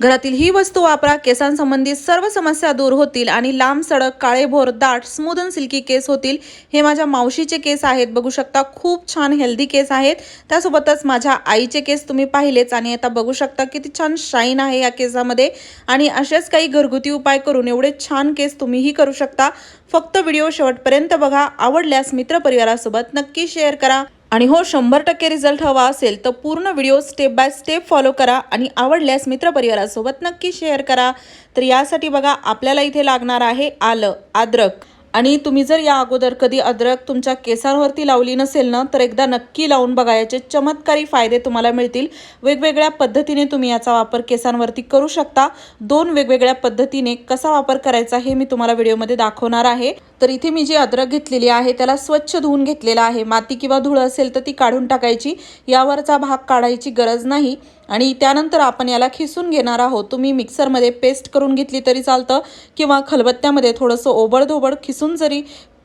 घरातील ही वस्तू वापरा केसांसंबंधित सर्व समस्या दूर होतील आणि लांब सडक काळेभोर दाट स्मूद अँड सिल्की केस होतील. हे माझ्या मावशीचे केस आहेत. बघू शकता खूप छान हेल्दी केस आहेत. त्यासोबतच माझ्या आईचे केस तुम्ही पाहिलेच आणि आता बघू शकता किती छान शाईन आहे या केसामध्ये. आणि असेच काही घरगुती उपाय करून एवढे छान केस तुम्हीही करू शकता. फक्त व्हिडिओ शेवटपर्यंत बघा. आवडल्यास मित्रपरिवारासोबत नक्की शेअर करा. आणि हो शंभर टक्के रिझल्ट हवा असेल तर पूर्ण video step by step follow करा आणि आवडल्यास मित्रपरिवारासोबत नक्की शेअर करा. तर यासाठी बघा आपल्याला इथे लागणार आहे आलं अद्रक. आणि तुम्ही जर या अगोदर कधी अद्रक तुमच्या केसांवरती लावली नसेल ना तर एकदा नक्की लावून बघा याचे चमत्कारी फायदे तुम्हाला मिळतील. वेगवेगळ्या पद्धतीने तुम्ही याचा वापर केसांवरती करू शकता. दोन वेगवेगळ्या पद्धतीने कसा वापर करायचा हे मी तुम्हाला व्हिडिओमध्ये दाखवणार आहे. तर इथे मी जी अद्रक घेतलेली आहे त्याला स्वच्छ धुवून घेतलेला आहे. माती किंवा धूळ असेल तर ती काढून टाकायची. यावरचा भाग काढायची गरज नाही. आणि त्यानंतर आपण याला खिसून घेणार आहोत. तुम्ही मिक्सरमध्ये पेस्ट करून घेतली तरी चालतं किंवा खलबत्त्यामध्ये थोडंसं ओबडधोबड खिसून जरी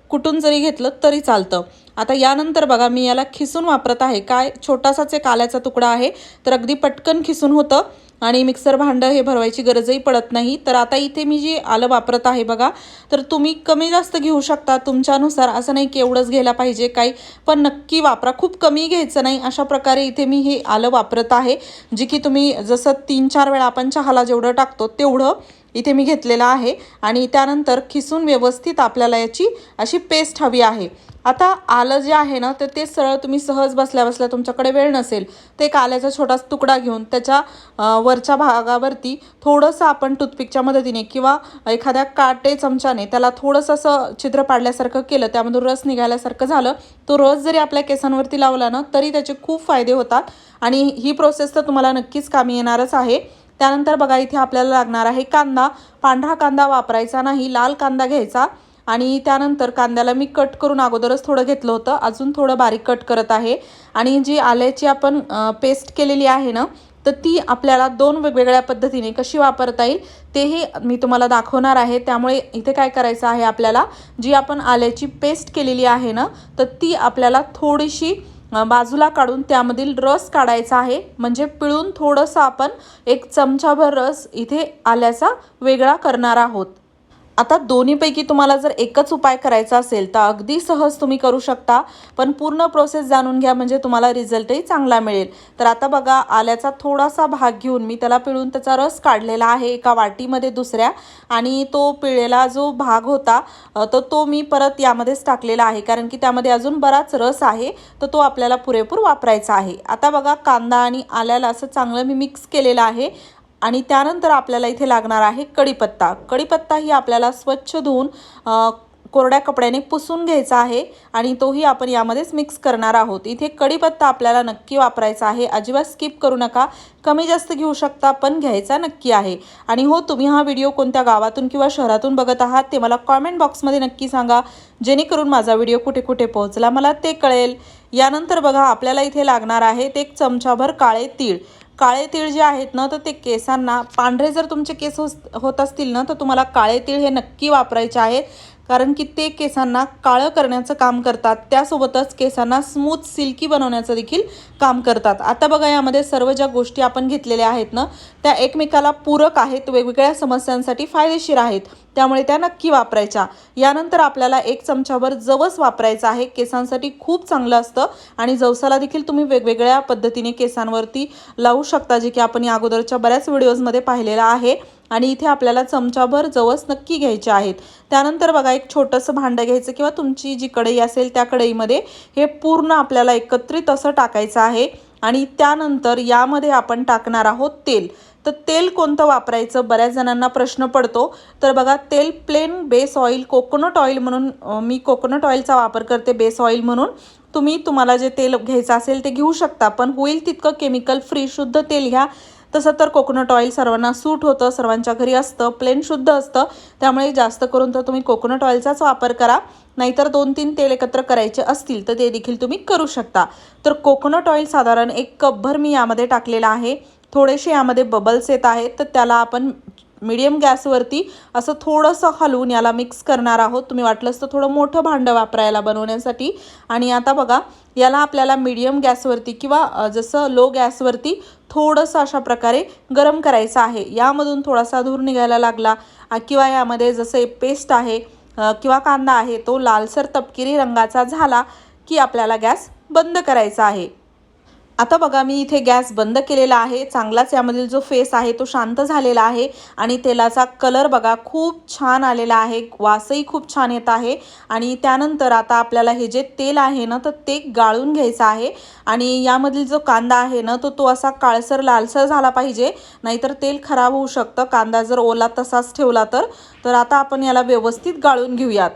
कुटून जरी घेतलं तरी चालतं. आता यानंतर बघा मी याला खिसून वापरत आहे. काय छोटासाच एक आल्याचा तुकडा आहे. तर अगदी पटकन खिसून होतं. आणि मिक्सर भांडं हे भरवायची गरजही पडत नाही. तर आता इथे मी जी आलं वापरत आहे बघा तर तुम्ही कमी जास्त घेऊ शकता तुमच्यानुसार. असं नाही की एवढंच घ्यायला पाहिजे काही पण नक्की वापरा. खूप कमी घ्यायचं नाही. अशा प्रकारे इथे मी हे आलं वापरत आहे जे की तुम्ही जसं तीन चार वेळा आपण चहाला जेवढं टाकतो तेवढं इथे मी घेतलेलं आहे. आणि त्यानंतर खिसून व्यवस्थित आपल्याला याची अशी पेस्ट हवी आहे. आता आलं जे आहे ना तर ते सरळ तुम्ही सहज बसल्या बसल्या तुमच्याकडे वेळ नसेल. ते एक आल्याचा छोटासा तुकडा घेऊन त्याच्या वरच्या भागावरती थोडंसं आपण टूथपिकच्या मदतीने किंवा एखाद्या काटे चमच्याने त्याला थोडंसं असं छिद्र पाडल्यासारखं केलं त्यामधून रस निघाल्यासारखं झालं तो रस जरी आपल्या केसांवरती लावला ना तरी त्याचे खूप फायदे होतात. आणि ही प्रोसेस तर तुम्हाला नक्कीच कामी येणारच आहे. त्यानंतर बघा इथे आपल्याला लागणार आहे कांदा. पांढरा कांदा वापरायचा नाही लाल कांदा घ्यायचा. आणि त्यानंतर कांद्याला मी कट करून अगोदरच थोडं घेतलं होतं. अजून थोडं बारीक कट करत आहे. आणि जी आल्याची आपण पेस्ट केलेली आहे ना तर ती आपल्याला दोन वेगवेगळ्या पद्धतीने कशी वापरता येईल तेही मी तुम्हाला दाखवणार आहे. त्यामुळे इथे काय करायचं आहे आपल्याला जी आपण आल्याची पेस्ट केलेली आहे ना तर ती आपल्याला थोडीशी बाजूला काढून त्यामधील रस काढायचा आहे. म्हणजे पिळून थोडंसं आपण एक चमचाभर रस इथे आल्याचा वेगळा करणार आहोत. आता दोन्हीपैकी तुम्हाला जर एकच उपाय करायचा असेल तर अगदी सहज तुम्ही करू शकता. पण पूर्ण प्रोसेस जाणून घ्या म्हणजे तुम्हाला रिझल्टही चांगला मिळेल. तर आता बघा आल्याचा थोडासा भाग घेऊन मी त्याला पिळून त्याचा रस काढलेला आहे एका वाटीमध्ये दुसऱ्या. आणि तो पिळलेला जो भाग होता तर तो मी परत यामध्येच टाकलेला आहे. कारण की त्यामध्ये अजून बराच रस आहे तर तो आपल्याला पुरेपूर वापरायचा आहे. आता बघा कांदा आणि आल्याला असं चांगलं मी मिक्स केलेलं आहे. आणि त्यानंतर आपल्याला इथे लागणार आहे कढीपत्ता. कढीपत्ता ही आपल्याला स्वच्छ धुवून कोरड्या कपड्याने पुसून घ्यायचा आहे आणि तोही आपण यामध्येच मिक्स करणार आहोत. इथे कढीपत्ता आपल्याला नक्की वापरायचा आहे. अजिबात स्किप करू नका. कमी जास्त घेऊ शकता पण घ्यायचा नक्की आहे. आणि हो तुम्ही हा व्हिडिओ कोणत्या गावातून किंवा शहरातून बघत आहात ते मला कॉमेंट बॉक्समध्ये नक्की सांगा. जेणेकरून माझा व्हिडिओ कुठे कुठे पोहोचला मला ते कळेल. यानंतर बघा आपल्याला इथे लागणार आहे ते एक चमचाभर काळे तीळ. काळे तीळ जे आहेत ना तर ते केसांना पांढरे जर तुमचे केस होत असतील ना तर तुम्हाला काळे तीळ हे नक्की वापरायचे आहेत कारण की ते केसांना काळं करण्याचं काम करतात. त्यासोबतच केसांना स्मूथ सिल्की बनवण्याचं देखील काम करतात. आता बघा यामध्ये सर्व ज्या गोष्टी आपण घेतलेल्या आहेत ना त्या एकमेकाला पूरक आहेत वेगवेगळ्या समस्यांसाठी फायदेशीर आहेत. त्यामुळे त्या नक्की वापरायच्या. यानंतर आपल्याला एक चमचाभर जवस वापरायचा आहे. केसांसाठी खूप चांगलं असतं आणि जवसाला देखील तुम्ही वेगवेगळ्या पद्धतीने केसांवरती लावू शकता जे की आपण या अगोदरच्या बऱ्याच व्हिडिओजमध्ये पाहिलेलं आहे. आणि इथे आपल्याला चमचाभर जवस नक्की घ्यायचे आहेत. त्यानंतर बघा एक छोटंसं भांडं घ्यायचं किंवा तुमची जी कढई असेल त्या कढईमध्ये हे पूर्ण आपल्याला एकत्रित असं टाकायचं आहे. आणि त्यानंतर यामध्ये आपण टाकणार आहोत तेल. तर तेल कोणतं वापरायचं? बऱ्याच जणांना प्रश्न पडतो. तर बघा तेल plain base oil coconut oil म्हणून मी कोकोनट ऑइलचा वापर करते बेस ऑइल म्हणून. तुम्ही तुम्हाला जे तेल घ्यायचं असेल ते घेऊ शकता पण होईल तितकं केमिकल फ्री शुद्ध तेल घ्या. तसं तर कोकोनट ऑइल सर्वांना सूट होतं सर्वांच्या घरी असतं प्लेन शुद्ध असतं. त्यामुळे जास्त करून तर तुम्ही कोकोनट ऑइलचाच वापर करा. नाहीतर दोन तीन तेल एकत्र करायचे असतील तर ते देखील तुम्ही करू शकता. तर कोकोनट ऑइल साधारण एक कपभर मी यामध्ये टाकलेलं आहे. थोडेसे यामध्ये बबल्स येत आहेत तर त्याला आपण मीडियम गॅसवरती असं थोडंसं हलवून याला मिक्स करणार आहोत. तुम्ही वाटलंच तर थोडं मोठं भांडं वापरायला बनवण्यासाठी. आणि आता बघा याला आपल्याला मीडियम गॅसवरती किंवा जसं लो गॅसवरती थोडंसं अशा प्रकारे गरम करायचं आहे. यामधून थोडासा धूर निघायला लागला किंवा यामध्ये जसं पेस्ट आहे किंवा कांदा आहे तो लालसर तपकिरी रंगाचा झाला की आपल्याला गॅस बंद करायचा आहे. आता बघा मी इथे गॅस बंद केलेला आहे. चांगलाच यामधील जो फेस आहे तो शांत झालेला आहे आणि तेलाचा कलर बघा खूप छान आलेला आहे. वासही खूप छान येत आहे आणि त्यानंतर आता आपल्याला हे जे तेल आहे ना तर ते गाळून घ्यायचं आहे आणि यामधील जो कांदा आहे ना तो तो असा काळसर लालसर झाला पाहिजे नाहीतर तेल खराब होऊ शकतं. कांदा जर ओला तसाच ठेवला तर तर आता आपण याला व्यवस्थित गाळून घेऊयात.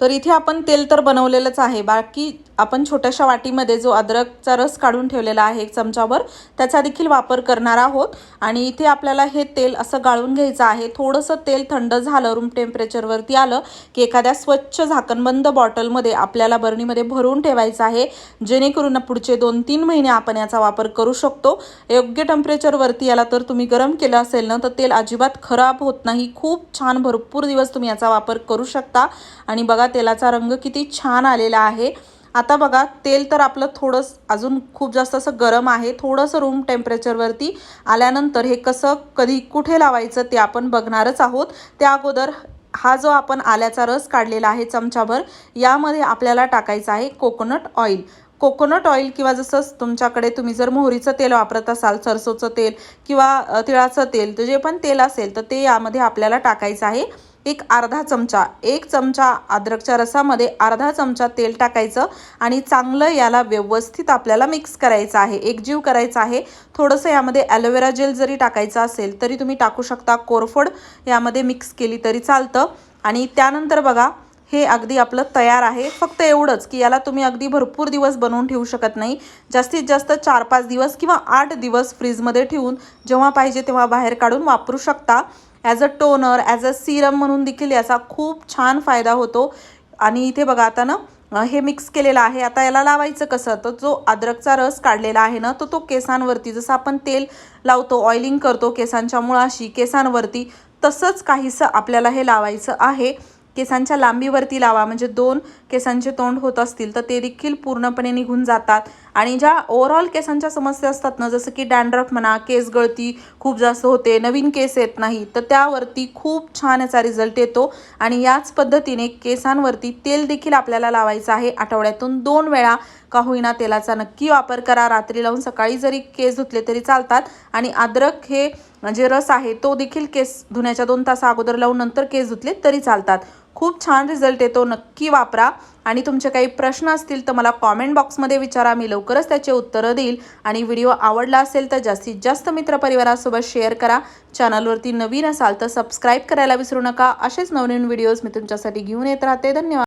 तर इथे आपण तेल तर बनवलेलंच आहे. बाकी आपण छोट्याशा वाटीमध्ये जो अद्रकचा रस काढून ठेवलेला आहे एक चमचावर त्याचा देखील वापर करणार आहोत. आणि इथे आपल्याला हे तेल असं गाळून घ्यायचं आहे. थोडंसं तेल थंड झालं रूम टेम्परेचरवरती आलं की एखाद्या स्वच्छ झाकणबंद बॉटलमध्ये आपल्याला बरणीमध्ये भरून ठेवायचं आहे. जेणेकरून पुढचे दोन तीन महिने आपण याचा वापर करू शकतो. योग्य टेम्परेचरवरती याला तर तुम्ही गरम केलं असेल ना तर तेल अजिबात खराब होत नाही. खूप छान भरपूर दिवस तुम्ही याचा वापर करू शकता. आणि बघा तेलाचा रंग किती छान आलेला आहे. आता बघा तेल तर आपलं थोडंस अजून खूप जास्त असं गरम आहे. थोडंसं रूम टेम्परेचरवरती आल्यानंतर हे कसं कधी कुठे लावायचं ते आपण बघणारच आहोत. त्या अगोदर हा जो आपण आल्याचा रस काढलेला आहे चमचाभर यामध्ये आपल्याला टाकायचा आहे कोकोनट ऑइल कोकोनट ऑइल किंवा जसं तुमच्याकडे तुम्ही जर मोहरीचं तेल वापरत असाल सरसोचं तेल किंवा तिळाचं तेल तर जे पण तेल असेल तर ते यामध्ये आपल्याला टाकायचं आहे. एक अर्धा चमचा एक चमचा अद्रकच्या रसामध्ये अर्धा चमचा तेल टाकायचं आणि चांगलं याला व्यवस्थित आपल्याला मिक्स करायचं आहे. एकजीव करायचं आहे. थोडंसं यामध्ये ॲलोवेरा जेल जरी टाकायचं असेल तरी तुम्ही टाकू शकता कोरफड. यामध्ये मिक्स केली तरी चालतं. आणि त्यानंतर बघा हे अगदी आपलं तयार आहे. फक्त एवढंच की याला तुम्ही अगदी भरपूर दिवस बनवून ठेवू शकत नाही. जास्तीत जास्त चार पाच दिवस किंवा आठ दिवस फ्रीजमध्ये ठेवून जेव्हा पाहिजे तेव्हा बाहेर काढून वापरू शकता. As a toner as a serum म्हणून देखील याचा खूप छान फायदा होतो. आणि इथे बघा आता ना हे मिक्स केलेलं आहे. आता याला लावायचं कसं? तर जो अद्रकचा रस काढलेला आहे ना तो तो केसांवरती जसं आपण तेल लावतो ऑइलिंग करतो केसांच्या मुळाशी केसांवरती तसंच काहीसं आपल्याला हे लावायचं आहे. केसांच्या लांबीवरती लावा. म्हणजे दोन केसांचे तोंड होत असतील तर ते देखील पूर्णपणे निघून जातात. आणि ज्या ओव्हरऑल केसांच्या समस्या असतात ना जसं की डॅन्ड्रफ म्हणा केस गळती खूप जास्त होते नवीन केस येत नाही तर त्यावरती खूप छान याचा रिझल्ट येतो. आणि याच पद्धतीने केसांवरती तेल देखील आपल्याला लावायचं आहे. आठवड्यातून दोन वेळा का होईना तेलाचा नक्की वापर करा. रात्री लावून सकाळी जरी केस धुतले तरी चालतात. आणि अद्रक हे जे रस आहे तो देखील केस धुण्याच्या दोन तासा अगोदर लावून नंतर केस धुतले तरी चालतात. खूप छान रिझल्ट येतो. नक्की वापरा. आणि तुमचे काही प्रश्न असतील तर मला कॉमेंट बॉक्समध्ये विचारा. मी लवकरच त्याचे उत्तरं देईल. आणि व्हिडिओ आवडला असेल तर जास्तीत जास्त मित्रपरिवारासोबत शेअर करा. चॅनलवरती नवीन असाल तर सबस्क्राईब करायला विसरू नका. असेच नवनवीन व्हिडिओज मी तुमच्यासाठी घेऊन येत राहते. धन्यवाद.